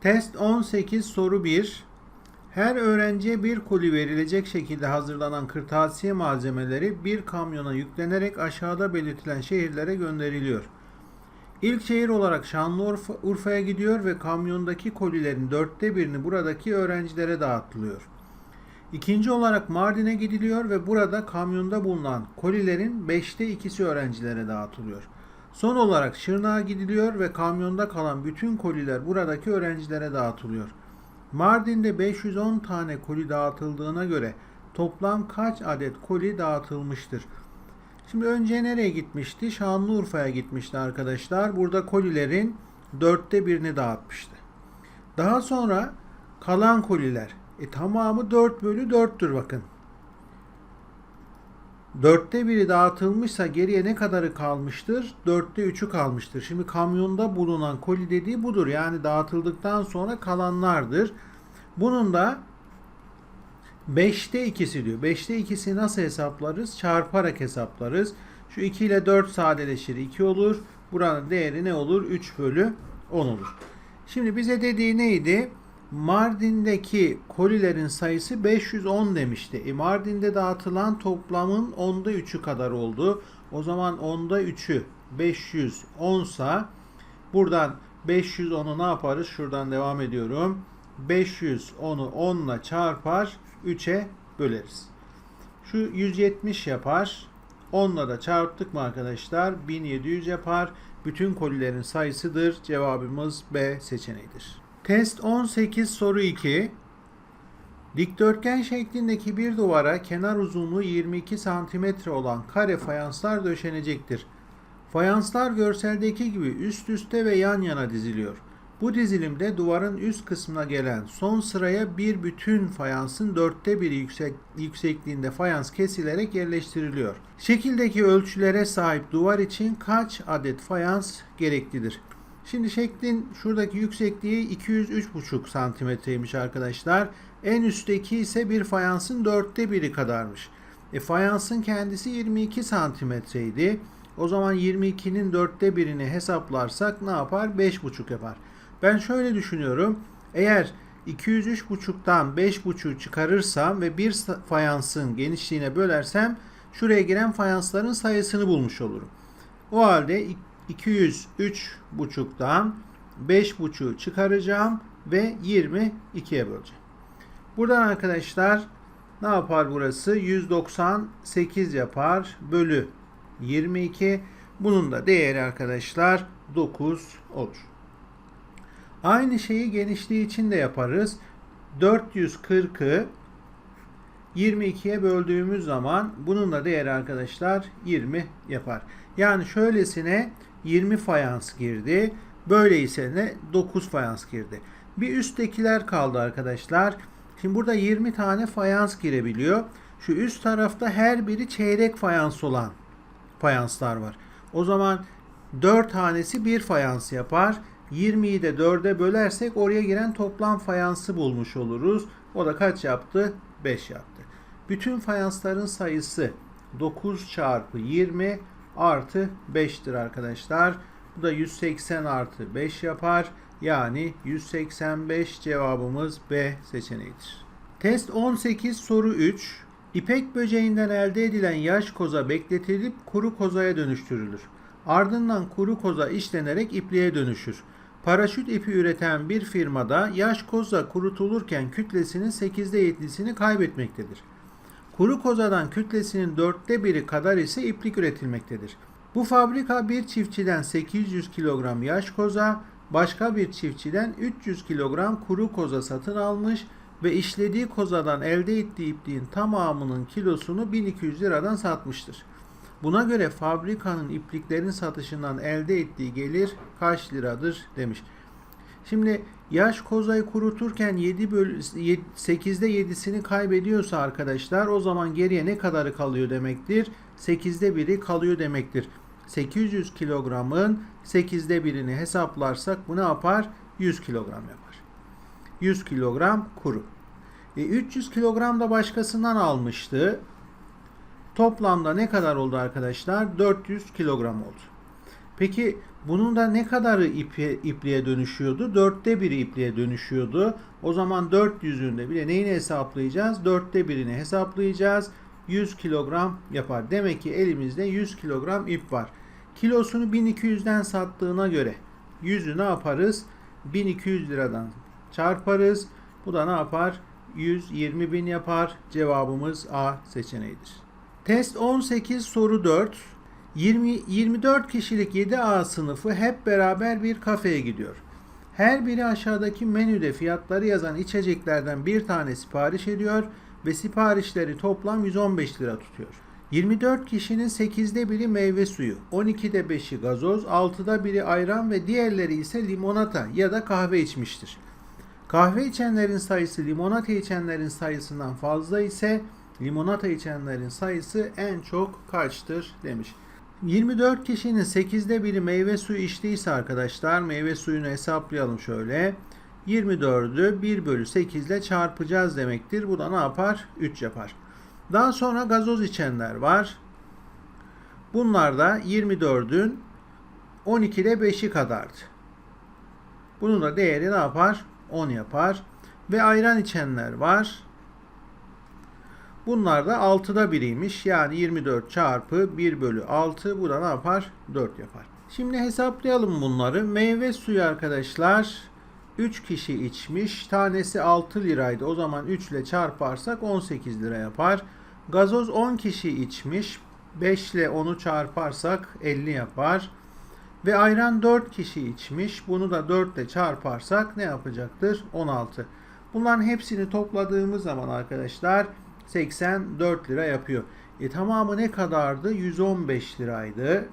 Test 18 soru 1. Her öğrenciye bir koli verilecek şekilde hazırlanan kırtasiye malzemeleri bir kamyona yüklenerek aşağıda belirtilen şehirlere gönderiliyor. İlk şehir olarak Şanlıurfa'ya gidiyor ve kamyondaki kolilerin dörtte birini buradaki öğrencilere dağıtılıyor. İkinci olarak Mardin'e gidiliyor ve burada kamyonda bulunan kolilerin beşte ikisi öğrencilere dağıtılıyor. Son olarak Şırnak'a gidiliyor ve kamyonda kalan bütün koliler buradaki öğrencilere dağıtılıyor. Mardin'de 510 tane koli dağıtıldığına göre toplam kaç adet koli dağıtılmıştır? Şimdi önce nereye gitmişti? Şanlıurfa'ya gitmişti arkadaşlar. Burada kolilerin dörtte birini dağıtmıştı. Daha sonra kalan koliler. E tamamı 4 bölü 4'tür bakın. Dörtte biri dağıtılmışsa geriye ne kadarı kalmıştır? Dörtte üçü kalmıştır. Şimdi kamyonda bulunan koli dediği budur. Yani dağıtıldıktan sonra kalanlardır. Bunun da 5'te ikisi diyor. 5'te ikisi nasıl hesaplarız? Çarparak hesaplarız. Şu 2 ile 4 sadeleşir 2 olur. Buranın değeri ne olur? 3 bölü 10 olur. Şimdi bize dediği neydi? Mardin'deki kolilerin sayısı 510 demişti. E Mardin'de dağıtılan toplamın onda 3'ü kadar oldu. O zaman onda 3'ü 510 sa buradan 510'u ne yaparız? Şuradan devam ediyorum. 510'u 10 ile çarpar 3'e böleriz. Şu 170 yapar. 10 ile da çarptık mı arkadaşlar? 1700 yapar. Bütün kolilerin sayısıdır. Cevabımız B seçeneğidir. Test 18 soru 2. Dikdörtgen şeklindeki bir duvara kenar uzunluğu 22 cm olan kare fayanslar döşenecektir. Fayanslar görseldeki gibi üst üste ve yan yana diziliyor. Bu dizilimde duvarın üst kısmına gelen son sıraya bir bütün fayansın dörtte biri yüksek, yüksekliğinde fayans kesilerek yerleştiriliyor. Şekildeki ölçülere sahip duvar için kaç adet fayans gereklidir? Şimdi şeklin şuradaki yüksekliği 203,5 santimetreymiş arkadaşlar. En üstteki ise bir fayansın dörtte biri kadarmış. E, fayansın kendisi 22 santimetreydi. O zaman 22'nin dörtte birini hesaplarsak ne yapar? 5,5 yapar. Ben şöyle düşünüyorum. Eğer 203,5'tan 5,5 çıkarırsam ve bir fayansın genişliğine bölersem şuraya giren fayansların sayısını bulmuş olurum. O halde 203,5'dan 5,5'u çıkaracağım ve 22'ye böleceğim. Buradan arkadaşlar ne yapar burası? 198 yapar bölü 22. Bunun da değeri arkadaşlar 9 olur. Aynı şeyi genişliği için de yaparız. 440'ı 22'ye böldüğümüz zaman bunun da değeri arkadaşlar 20 yapar. Yani şöylesine 20 fayans girdi. Böyle ise ne 9 fayans girdi. Bir üsttekiler kaldı arkadaşlar. Şimdi burada 20 tane fayans girebiliyor. Şu üst tarafta her biri çeyrek fayans olan fayanslar var. O zaman 4 tanesi bir fayans yapar. 20'yi de 4'e bölersek oraya giren toplam fayansı bulmuş oluruz. O da kaç yaptı? 5 yaptı. Bütün fayansların sayısı 9 çarpı 20 artı 5'tir arkadaşlar. Bu da 180 artı 5 yapar. Yani 185 cevabımız B seçeneğidir. Test 18 soru 3. İpek böceğinden elde edilen yaş koza bekletilip kuru kozaya dönüştürülür. Ardından kuru koza işlenerek ipliğe dönüşür. Paraşüt ipi üreten bir firmada yaş koza kurutulurken kütlesinin 8'de 7'sini kaybetmektedir. Kuru kozadan kütlesinin dörtte biri kadar ise iplik üretilmektedir. Bu fabrika bir çiftçiden 800 kilogram yaş koza, başka bir çiftçiden 300 kilogram kuru koza satın almış ve işlediği kozadan elde ettiği ipliğin tamamının kilosunu 1200 liradan satmıştır. Buna göre fabrikanın ipliklerin satışından elde ettiği gelir kaç liradır demiş. Şimdi yaş kozayı kuruturken 7 bölü 8'de 7'sini kaybediyorsa arkadaşlar o zaman geriye ne kadarı kalıyor demektir? 8'de 1'i kalıyor demektir. 800 kilogramın 8'de 1'ini hesaplarsak bu ne yapar? 100 kilogram yapar. 100 kilogram kuru. E, 300 kilogram da başkasından almıştı. Toplamda ne kadar oldu arkadaşlar? 400 kilogram oldu. Peki bunun da ne kadarı ipe, ipliğe dönüşüyordu? Dörtte biri ipliğe dönüşüyordu. O zaman 400'ünde bile neyini hesaplayacağız? Dörtte birini hesaplayacağız. 100 kilogram yapar. Demek ki elimizde 100 kilogram ip var. Kilosunu 1200'den sattığına göre 100'ü ne yaparız? 1200 liradan çarparız. Bu da ne yapar? 120 bin yapar. Cevabımız A seçeneğidir. Test 18 soru 4. 20, 24 kişilik 7A sınıfı hep beraber bir kafeye gidiyor. Her biri aşağıdaki menüde fiyatları yazan içeceklerden bir tane sipariş ediyor ve siparişleri toplam 115 lira tutuyor. 24 kişinin 8'de biri meyve suyu, 12'de 5'i gazoz, 6'da biri ayran ve diğerleri ise limonata ya da kahve içmiştir. Kahve içenlerin sayısı limonata içenlerin sayısından fazla ise limonata içenlerin sayısı en çok kaçtır demiş. 24 kişinin 8'de biri meyve suyu içtiyse arkadaşlar meyve suyunu hesaplayalım şöyle. 24'ü 1 bölü 8 ile çarpacağız demektir. Bu da ne yapar? 3 yapar. Daha sonra gazoz içenler var. Bunlar da 24'ün 12'de 5'i kadardı. Bunun da değeri ne yapar? 10 yapar. Ve ayran içenler var. Bunlar da 6'da biriymiş. Yani 24 çarpı 1 bölü 6. Bu da ne yapar? 4 yapar. Şimdi hesaplayalım bunları. Meyve suyu arkadaşlar 3 kişi içmiş. Tanesi 6 liraydı. O zaman 3 ile çarparsak 18 lira yapar. Gazoz 10 kişi içmiş. 5 ile 10'u çarparsak 50 yapar. Ve ayran 4 kişi içmiş. Bunu da 4 ile çarparsak ne yapacaktır? 16. Bunların hepsini topladığımız zaman arkadaşlar 84 lira yapıyor. E tamamı ne kadardı? 115 liraydı.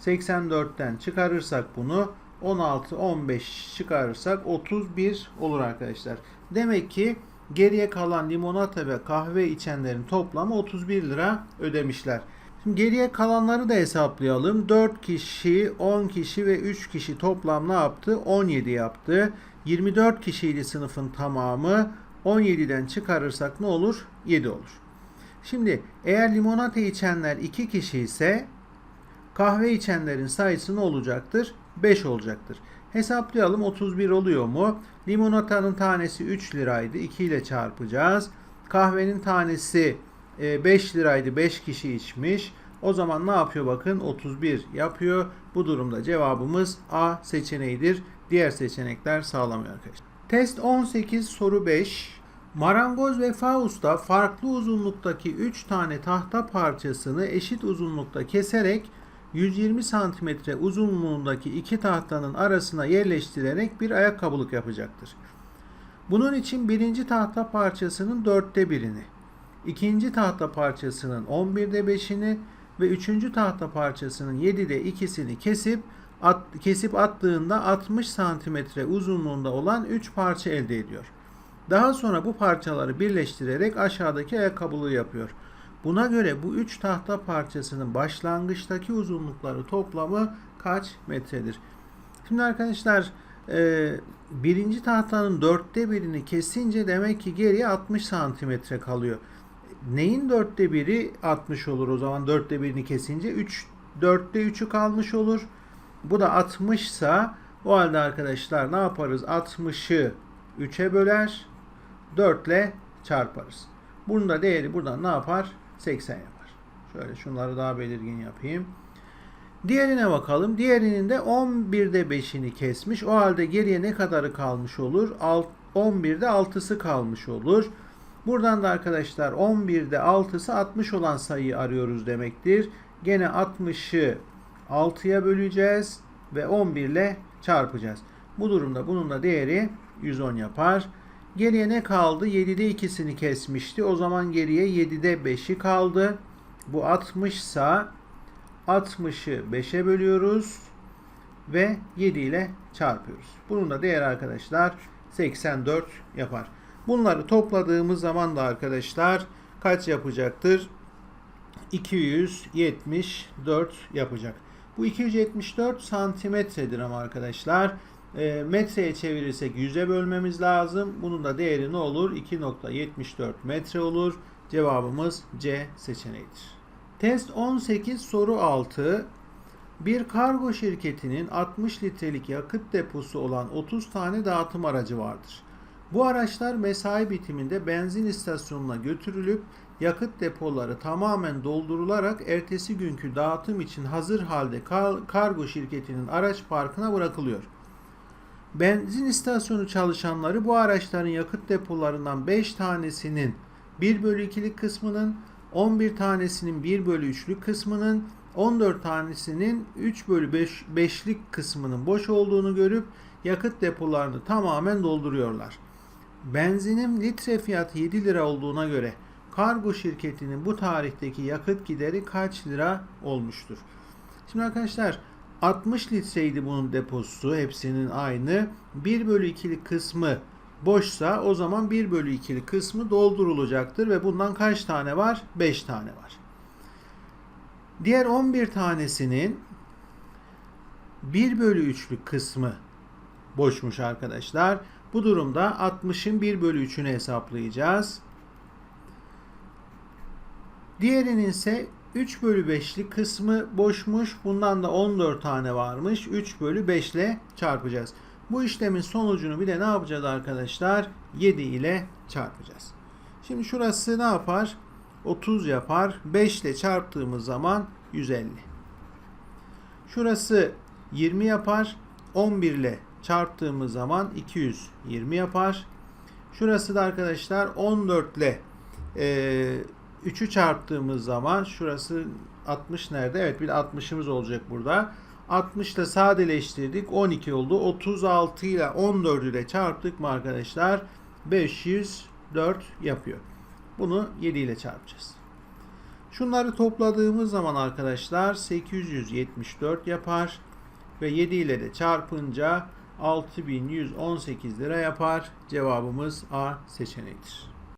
84'ten çıkarırsak bunu 16 15 çıkarırsak 31 olur arkadaşlar. Demek ki geriye kalan limonata ve kahve içenlerin toplamı 31 lira ödemişler. Şimdi geriye kalanları da hesaplayalım. 4 kişi, 10 kişi ve 3 kişi toplam ne yaptı? 17 yaptı. 24 kişiydi sınıfın tamamı. 17'den çıkarırsak ne olur? 7 olur. Şimdi eğer limonata içenler 2 kişi ise kahve içenlerin sayısı ne olacaktır? 5 olacaktır. Hesaplayalım 31 oluyor mu? Limonatanın tanesi 3 liraydı. 2 ile çarpacağız. Kahvenin tanesi 5 liraydı. 5 kişi içmiş. O zaman ne yapıyor bakın 31 yapıyor. Bu durumda cevabımız A seçeneğidir. Diğer seçenekler sağlamıyor arkadaşlar. Test 18 soru 5. Marangoz Vefa Usta farklı uzunluktaki 3 tane tahta parçasını eşit uzunlukta keserek 120 santimetre uzunluğundaki iki tahtanın arasına yerleştirerek bir ayakkabılık yapacaktır. Bunun için birinci tahta parçasının dörtte birini, ikinci tahta parçasının 11'de beşini ve üçüncü tahta parçasının 7'de ikisini kesip at, kesip attığında 60 santimetre uzunluğunda olan 3 parça elde ediyor. Daha sonra bu parçaları birleştirerek aşağıdaki ayakkabılığı yapıyor. Buna göre bu 3 tahta parçasının başlangıçtaki uzunlukları toplamı kaç metredir? Şimdi arkadaşlar e, birinci tahtanın dörtte birini kesince demek ki geriye 60 santimetre kalıyor. Neyin dörtte biri 60 olur o zaman dörtte birini kesince 3 dörtte 3'ü kalmış olur. Bu da 60 ise o halde arkadaşlar ne yaparız? 60'ı 3'e böler 4 ile çarparız. Bunun da değeri buradan ne yapar? 80 yapar. Şöyle şunları daha belirgin yapayım. Diğerine bakalım. Diğerinin de 11'de 5'ini kesmiş. O halde geriye ne kadarı kalmış olur? 11'de 6'sı kalmış olur. Buradan da arkadaşlar 11'de 6'sı 60 olan sayıyı arıyoruz demektir. Gene 60'ı 6'ya böleceğiz ve 11 ile çarpacağız. Bu durumda bunun da değeri 110 yapar. Geriye ne kaldı? 7'de ikisini kesmişti. O zaman geriye 7'de 5'i kaldı. Bu 60 ise 60'ı 5'e bölüyoruz ve 7 ile çarpıyoruz. Bunun da değeri arkadaşlar 84 yapar. Bunları topladığımız zaman da arkadaşlar kaç yapacaktır? 274 yapacak. Bu 274 santimetredir ama arkadaşlar. E, metreye çevirirsek 100'e bölmemiz lazım. Bunun da değeri ne olur? 2.74 metre olur. Cevabımız C seçeneğidir. Test 18 soru 6. Bir kargo şirketinin 60 litrelik yakıt deposu olan 30 tane dağıtım aracı vardır. Bu araçlar mesai bitiminde benzin istasyonuna götürülüp yakıt depoları tamamen doldurularak ertesi günkü dağıtım için hazır halde kar- kargo şirketinin araç parkına bırakılıyor. Benzin istasyonu çalışanları bu araçların yakıt depolarından 5 tanesinin 1 bölü 2'lik kısmının, 11 tanesinin 1 bölü 3'lük kısmının, 14 tanesinin 3 bölü 5, 5'lik kısmının boş olduğunu görüp yakıt depolarını tamamen dolduruyorlar. Benzinin litre fiyatı 7 lira olduğuna göre kargo şirketinin bu tarihteki yakıt gideri kaç lira olmuştur? Şimdi arkadaşlar 60 litreydi bunun deposu hepsinin aynı. 1 bölü 2'lik kısmı boşsa o zaman 1 bölü 2'lik kısmı doldurulacaktır ve bundan kaç tane var? 5 tane var. Diğer 11 tanesinin 1 bölü 3'lük kısmı boşmuş arkadaşlar. Bu durumda 60'ın 1 bölü 3'ünü hesaplayacağız. Diğerinin ise 3 bölü 5'lik kısmı boşmuş. Bundan da 14 tane varmış. 3 bölü 5 ile çarpacağız. Bu işlemin sonucunu bir de ne yapacağız arkadaşlar? 7 ile çarpacağız. Şimdi şurası ne yapar? 30 yapar. 5 ile çarptığımız zaman 150. Şurası 20 yapar. 11 ile çarptığımız zaman 220 yapar. Şurası da arkadaşlar 14 ile e, 3'ü çarptığımız zaman şurası 60 nerede? Evet bir de 60'ımız olacak burada. 60 ile sadeleştirdik. 12 oldu. 36 ile 14'ü de çarptık mı arkadaşlar? 504 yapıyor. Bunu 7 ile çarpacağız. Şunları topladığımız zaman arkadaşlar 874 yapar. Ve 7 ile de çarpınca 6118 lira yapar. Cevabımız A seçeneğidir.